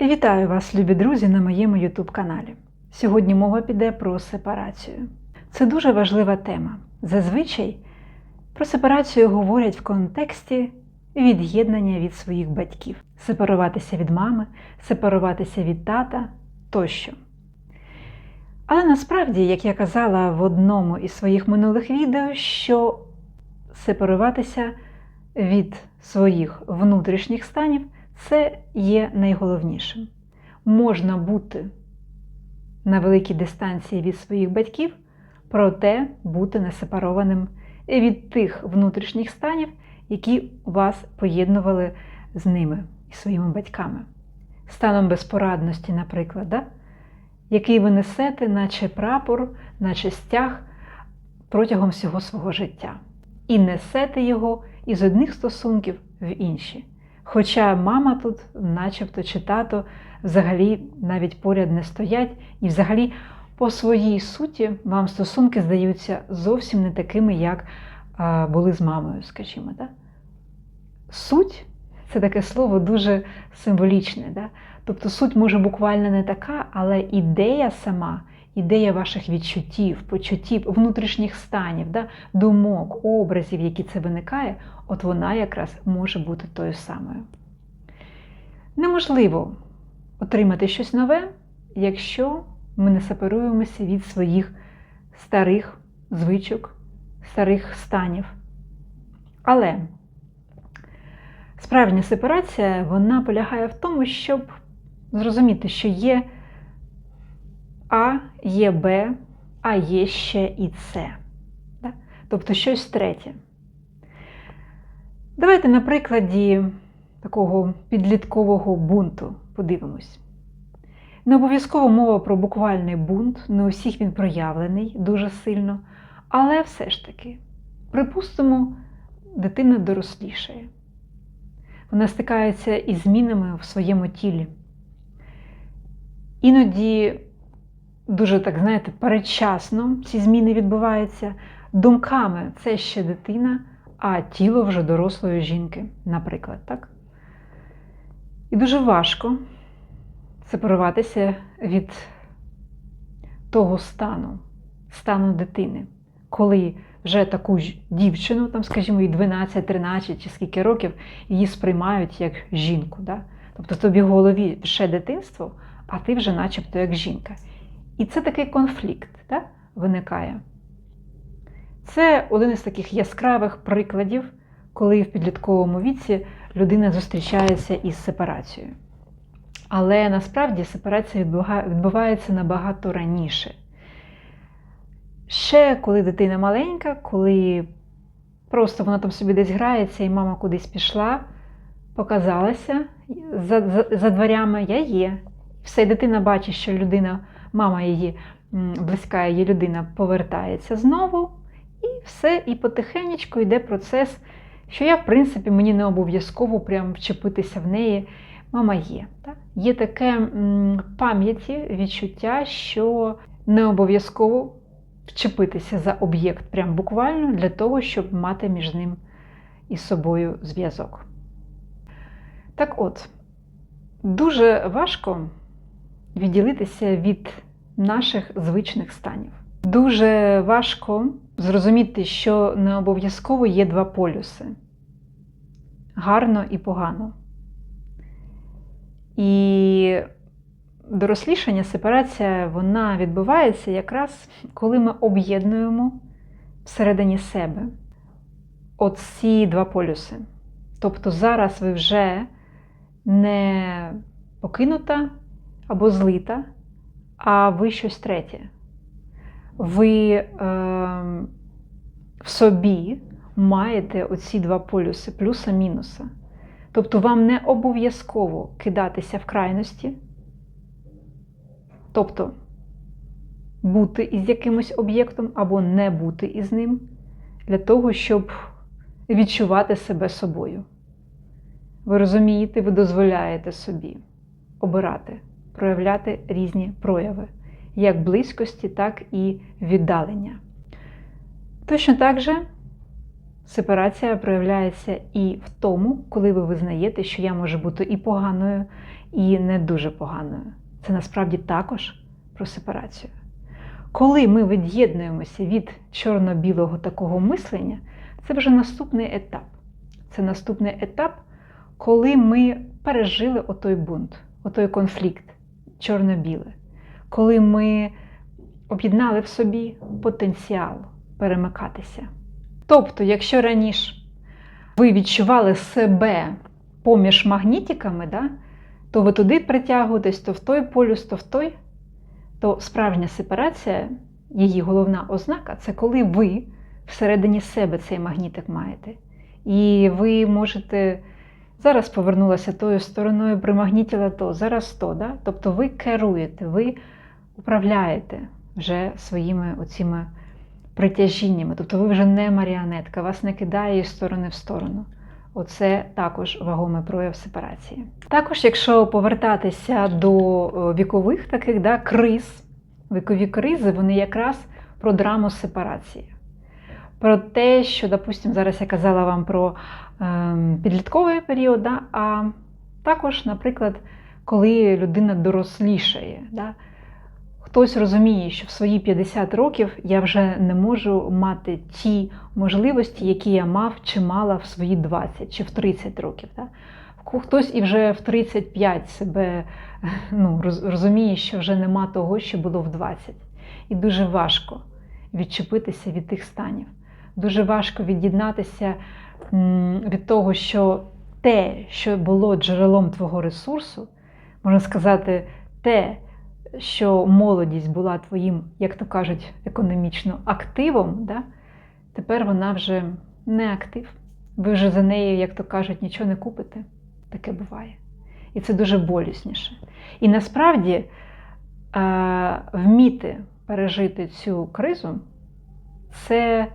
Вітаю вас, любі друзі, на моєму YouTube каналі. Сьогодні мова піде про сепарацію. Це дуже важлива тема. Зазвичай про сепарацію говорять в контексті від'єднання від своїх батьків, сепаруватися від мами, сепаруватися від тата тощо. Але насправді, як я казала в одному із своїх минулих відео, що сепаруватися від своїх внутрішніх станів це є найголовнішим. Можна бути на великій дистанції від своїх батьків, проте бути не сепарованим від тих внутрішніх станів, які вас поєднували з ними і своїми батьками. Станом безпорадності, наприклад, да? який ви несете, наче прапор, наче стяг протягом всього свого життя. І несете його із одних стосунків в інші. Хоча мама тут, начебто чи тато, взагалі навіть поряд не стоять, і взагалі по своїй суті вам стосунки здаються зовсім не такими, як були з мамою, скажімо. Да? Суть це таке слово дуже символічне. Да? Тобто суть може буквально не така, але ідея сама, ідея ваших відчуттів, почуттів, внутрішніх станів, да? думок, образів, які це виникає, от вона якраз може бути тою самою. Неможливо отримати щось нове, якщо ми не сепаруємося від своїх старих звичок, старих станів. Але справжня сепарація вона полягає в тому, щоб зрозуміти, що є А, є Б, а є ще і С. Тобто щось третє. Давайте на прикладі такого підліткового бунту подивимось. Не обов'язково мова про буквальний бунт, не у всіх він проявлений дуже сильно, але все ж таки, припустимо, дитина дорослішає. Вона стикається із змінами в своєму тілі. Іноді дуже, так знаєте, передчасно ці зміни відбуваються. Думками це ще дитина, а тіло вже дорослої жінки, наприклад. так? І дуже важко сепаруватися від того стану, стану дитини, коли вже таку ж дівчину, там, скажімо, і 12, 13 чи скільки років її сприймають як жінку. Да? Тобто тобі в голові ще дитинство, а ти вже начебто як жінка. І це такий конфлікт да? виникає. Це один із таких яскравих прикладів, коли в підлітковому віці людина зустрічається із сепарацією. Але насправді сепарація відбувається набагато раніше. Ще коли дитина маленька, коли просто вона там собі десь грається, і мама кудись пішла, показалася за, за, за дверями я є. Все, дитина бачить, що людина, мама її, близька її людина повертається знову. І все, і потихеньку йде процес, що я, в принципі, мені не обов'язково прям вчепитися в неї. Мама є. Так? Є таке пам'яті, відчуття, що не обов'язково вчепитися за об'єкт, прям буквально для того, щоб мати між ним і собою зв'язок. Так от, дуже важко відділитися від наших звичних станів. Дуже важко зрозуміти, що не обов'язково є два полюси гарно і погано. І дорослішання, сепарація, вона відбувається якраз коли ми об'єднуємо всередині себе оці два полюси. Тобто зараз ви вже не покинута або злита, а ви щось третє. Ви е, в собі маєте оці два полюси, плюса-мінуса. Тобто вам не обов'язково кидатися в крайності, тобто бути із якимось об'єктом або не бути із ним, для того, щоб відчувати себе собою. Ви розумієте, ви дозволяєте собі обирати, проявляти різні прояви, як близькості, так і віддалення. Точно так же Сепарація проявляється і в тому, коли ви визнаєте, що я можу бути і поганою, і не дуже поганою. Це насправді також про сепарацію. Коли ми від'єднуємося від чорно-білого такого мислення, це вже наступний етап. Це наступний етап, коли ми пережили отой бунт, отой конфлікт чорно-біле, коли ми об'єднали в собі потенціал перемикатися. Тобто, якщо раніше ви відчували себе поміж магнітиками, да, то ви туди притягуєтесь, то в той полюс, то в той, то справжня сепарація, її головна ознака це коли ви всередині себе цей магнітик маєте. І ви можете зараз повернулася тою стороною, примагнітіла то, зараз то. Да? Тобто ви керуєте, ви управляєте вже своїми оціми притяжіннями. Тобто ви вже не маріонетка, вас не кидає із сторони в сторону. Оце також вагомий прояв сепарації. Також, якщо повертатися до вікових таких да, криз, вікові кризи, вони якраз про драму сепарації. Про те, що, допустимо, зараз я казала вам про е, підлітковий період, да, а також, наприклад, коли людина дорослішає. Да, Хтось розуміє, що в свої 50 років я вже не можу мати ті можливості, які я мав чи мала в свої 20 чи в 30 років. Да? Хтось і вже в 35 себе ну, розуміє, що вже нема того, що було в 20. І дуже важко відчепитися від тих станів. Дуже важко від'єднатися від того, що те, що було джерелом твого ресурсу, можна сказати, те, що молодість була твоїм, як то кажуть, економічно активом, да? тепер вона вже не актив. Ви вже за нею, як то кажуть, нічого не купите. Таке буває. І це дуже болісніше. І насправді вміти пережити цю кризу це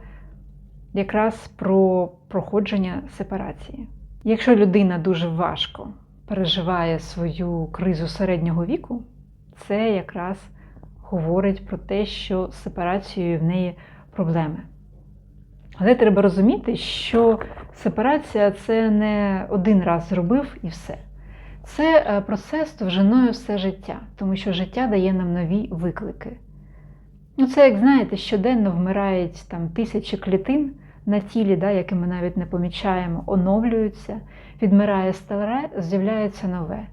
якраз про проходження сепарації. Якщо людина дуже важко переживає свою кризу середнього віку, це якраз говорить про те, що з сепарацією в неї проблеми. Але треба розуміти, що сепарація це не один раз зробив і все. Це е, процес довжиною все життя, тому що життя дає нам нові виклики. Ну, Це, як знаєте, щоденно вмирають там тисячі клітин на тілі, да, які ми навіть не помічаємо, оновлюються, відмирає старе, з'являється нове.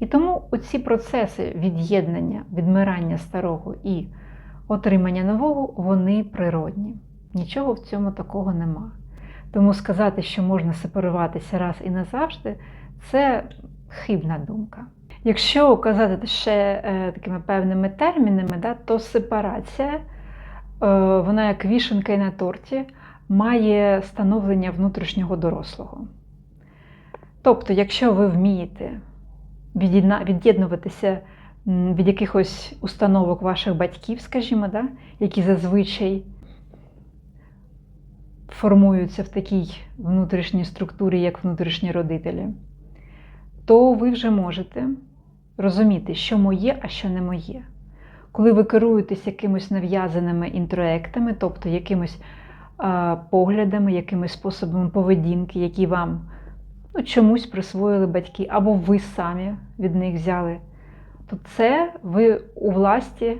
І тому оці процеси від'єднання, відмирання старого і отримання нового, вони природні. Нічого в цьому такого нема. Тому сказати, що можна сепаруватися раз і назавжди, це хибна думка. Якщо казати ще е, такими певними термінами, да, то сепарація, е, вона як вішенка на торті, має становлення внутрішнього дорослого. Тобто, якщо ви вмієте від'єднуватися від якихось установок ваших батьків, скажімо, да, які зазвичай формуються в такій внутрішній структурі, як внутрішні родителі, то ви вже можете розуміти, що моє, а що не моє. Коли ви керуєтесь якимось нав'язаними інтроектами, тобто якимось поглядами, якимось способами поведінки, які вам ну, чомусь присвоїли батьки, або ви самі від них взяли, то це ви у власті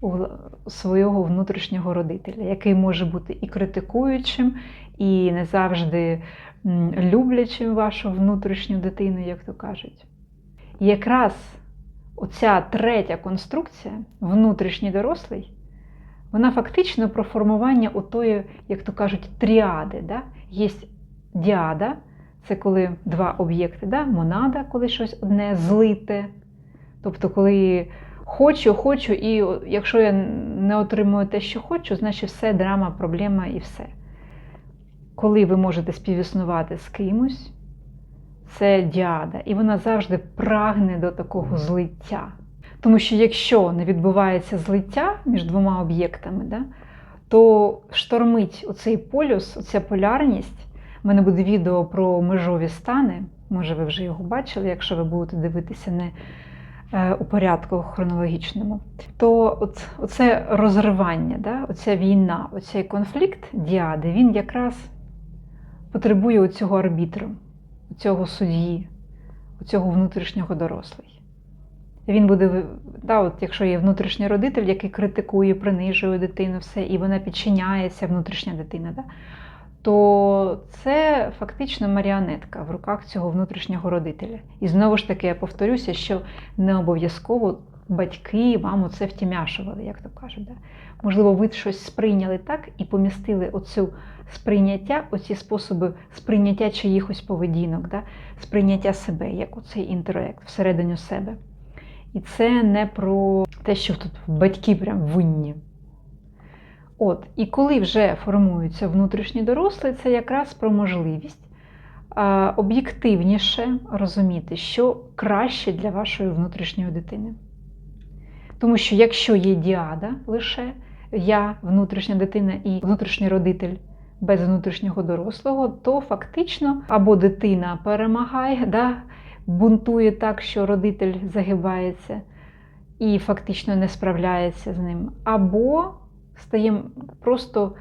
у свого внутрішнього родителя, який може бути і критикуючим, і не завжди люблячим вашу внутрішню дитину, як то кажуть. І якраз оця третя конструкція, внутрішній дорослий, вона фактично про формування отої, як то кажуть, тріади. Да? Є діада, це коли два об'єкти, да? монада, коли щось одне злите. Тобто, коли хочу, хочу, і якщо я не отримую те, що хочу, значить все драма, проблема і все. Коли ви можете співіснувати з кимось, це діада, і вона завжди прагне до такого злиття. Тому що якщо не відбувається злиття між двома об'єктами, да, то штормить оцей полюс, оця полярність. У мене буде відео про межові стани. Може, ви вже його бачили, якщо ви будете дивитися не е, у порядку хронологічному. То от, оце розривання, да, оця війна, оцей конфлікт діади, він якраз потребує цього арбітру, цього судді, у цього внутрішнього дорослий. Він буде, да, от якщо є внутрішній родитель, який критикує, принижує дитину, все, і вона підчиняється, внутрішня дитина, да, то це фактично маріонетка в руках цього внутрішнього родителя. І знову ж таки, я повторюся, що не обов'язково батьки вам оце втімяшували, як то кажуть. Да? Можливо, ви щось сприйняли так і помістили оцю сприйняття, оці способи сприйняття чиїхось поведінок, да? сприйняття себе, як оцей інтелект всередині себе. І це не про те, що тут батьки прям винні. От, і коли вже формується внутрішній дорослий, це якраз про можливість об'єктивніше розуміти, що краще для вашої внутрішньої дитини. Тому що якщо є діада лише я, внутрішня дитина і внутрішній родитель без внутрішнього дорослого, то фактично або дитина перемагає, да, бунтує так, що родитель загибається і фактично не справляється з ним, або стає просто,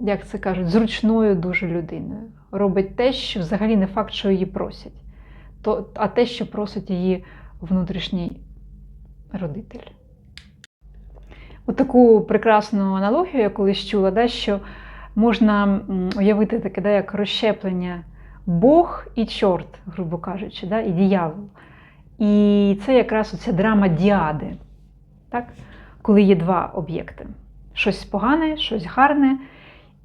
як це кажуть, зручною дуже людиною. Робить те, що взагалі не факт, що її просять, то, а те, що просить її внутрішній родитель. Отаку прекрасну аналогію я колись чула, да, що можна уявити таке, да, як розщеплення Бог і чорт, грубо кажучи, да, і диявол. І це якраз оця драма діади, так? коли є два об'єкти: щось погане, щось гарне.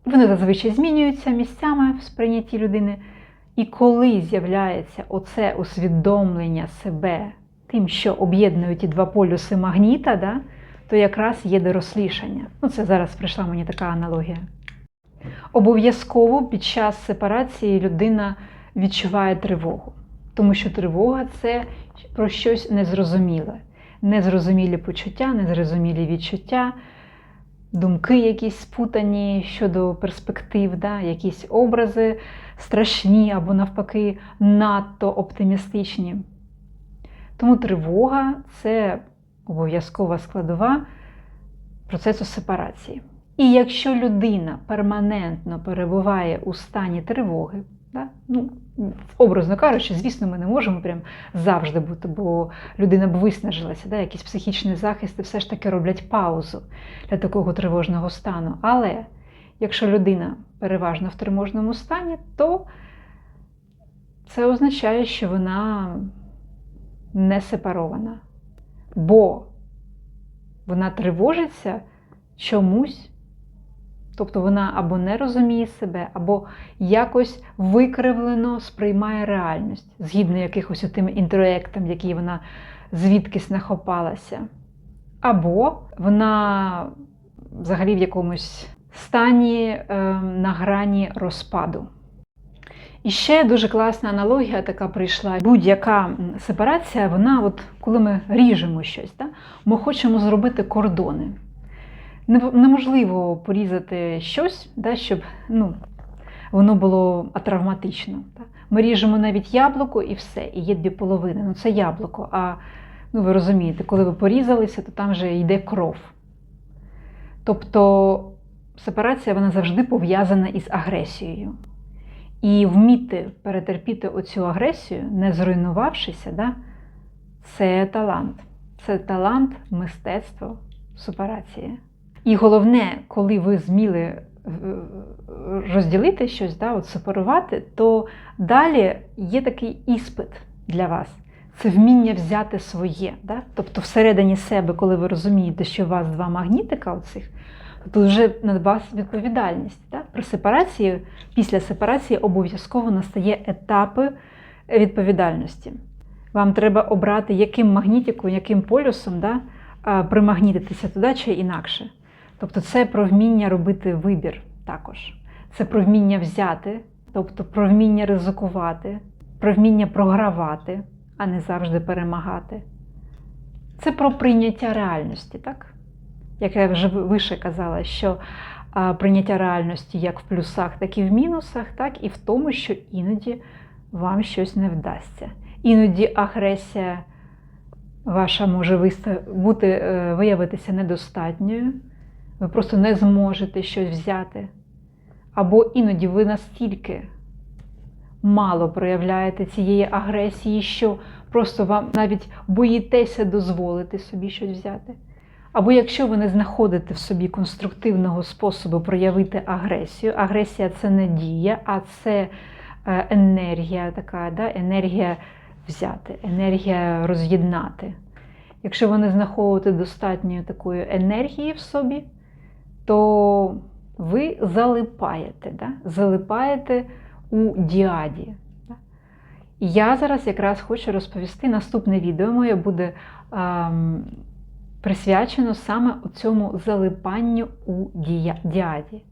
Вони зазвичай змінюються місцями в сприйнятті людини. І коли з'являється оце усвідомлення себе тим, що об'єднує ті два полюси магніта, да, то якраз є дорослішання. Ну, це зараз прийшла мені така аналогія. Обов'язково під час сепарації людина відчуває тривогу, тому що тривога це про щось незрозуміле. Незрозумілі почуття, незрозумілі відчуття, думки якісь спутані щодо перспектив, да, якісь образи страшні або навпаки надто оптимістичні. Тому тривога це обов'язкова складова процесу сепарації. І якщо людина перманентно перебуває у стані тривоги, да, ну, образно кажучи, звісно, ми не можемо прям завжди бути, бо людина б виснажилася, да, якісь психічні захисти все ж таки роблять паузу для такого тривожного стану. Але якщо людина переважно в тривожному стані, то це означає, що вона не сепарована. Бо вона тривожиться чомусь, тобто вона або не розуміє себе, або якось викривлено сприймає реальність, згідно якихось тим інтроектам, які вона звідкись нахопалася. Або вона взагалі в якомусь стані е, на грані розпаду. І ще дуже класна аналогія така прийшла. Будь-яка сепарація, вона, от коли ми ріжемо щось, да, ми хочемо зробити кордони. Неможливо порізати щось, да, щоб ну, воно було атравматично. Да. Ми ріжемо навіть яблуко і все, і є дві половини. Ну, це яблуко. А ну, ви розумієте, коли ви порізалися, то там вже йде кров. Тобто сепарація вона завжди пов'язана із агресією. І вміти перетерпіти оцю агресію, не зруйнувавшися, да, це талант. Це талант, мистецтво, сепарації. І головне, коли ви зміли е, розділити щось, да, от сепарувати, то далі є такий іспит для вас. Це вміння взяти своє. Да? Тобто всередині себе, коли ви розумієте, що у вас два магнітика оцих, то вже на вас відповідальність. Да? При сепарації, після сепарації обов'язково настає етапи відповідальності. Вам треба обрати, яким магнітиком, яким полюсом да, примагнітитися туди чи інакше. Тобто це про вміння робити вибір також. Це про вміння взяти, тобто про вміння ризикувати, про вміння програвати, а не завжди перемагати. Це про прийняття реальності, так? Як я вже вище казала, що прийняття реальності як в плюсах, так і в мінусах, так і в тому, що іноді вам щось не вдасться. Іноді агресія ваша може бути, е, виявитися недостатньою, ви просто не зможете щось взяти. Або іноді ви настільки мало проявляєте цієї агресії, що просто вам навіть боїтеся дозволити собі щось взяти. Або якщо ви не знаходите в собі конструктивного способу проявити агресію, агресія це не дія, а це е, енергія така, да? енергія взяти, енергія роз'єднати. Якщо ви не знаходите достатньої такої енергії в собі, то ви залипаєте, да? залипаєте у діаді. Да? Я зараз якраз хочу розповісти, наступне відео моє буде ем, присвячено саме цьому залипанню у діаді.